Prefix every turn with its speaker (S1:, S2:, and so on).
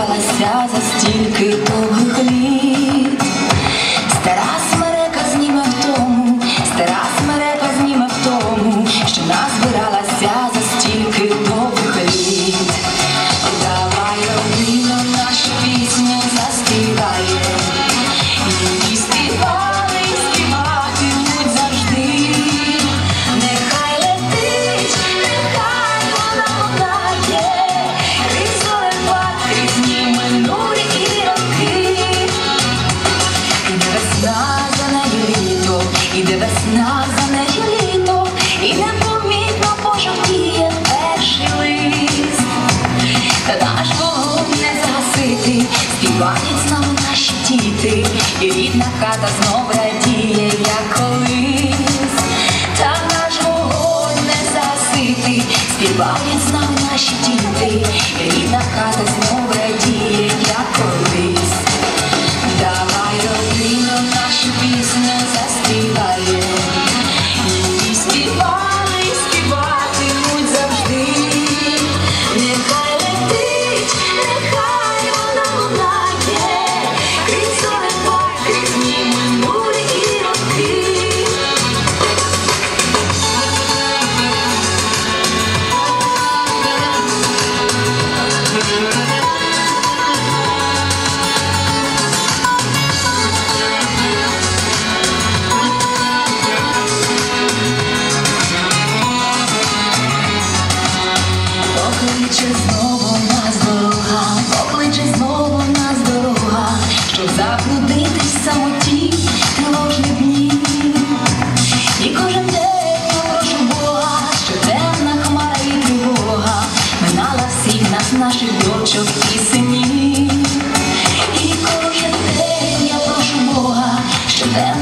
S1: Зібралася за стільки того. хата знов радіє, як колись, та наш вогонь не засити, співають нам наші діти, рідна хата знов радіє. Обличчя знову нас дорога, обличчя знову нас дорога, щоб забрудитись в самоті тривожні дні. І кожен день я прошу Бога, що темна хмара і тривога, минала всіх нас, наших дочок і синів. І кожен день я прошу Бога, що темна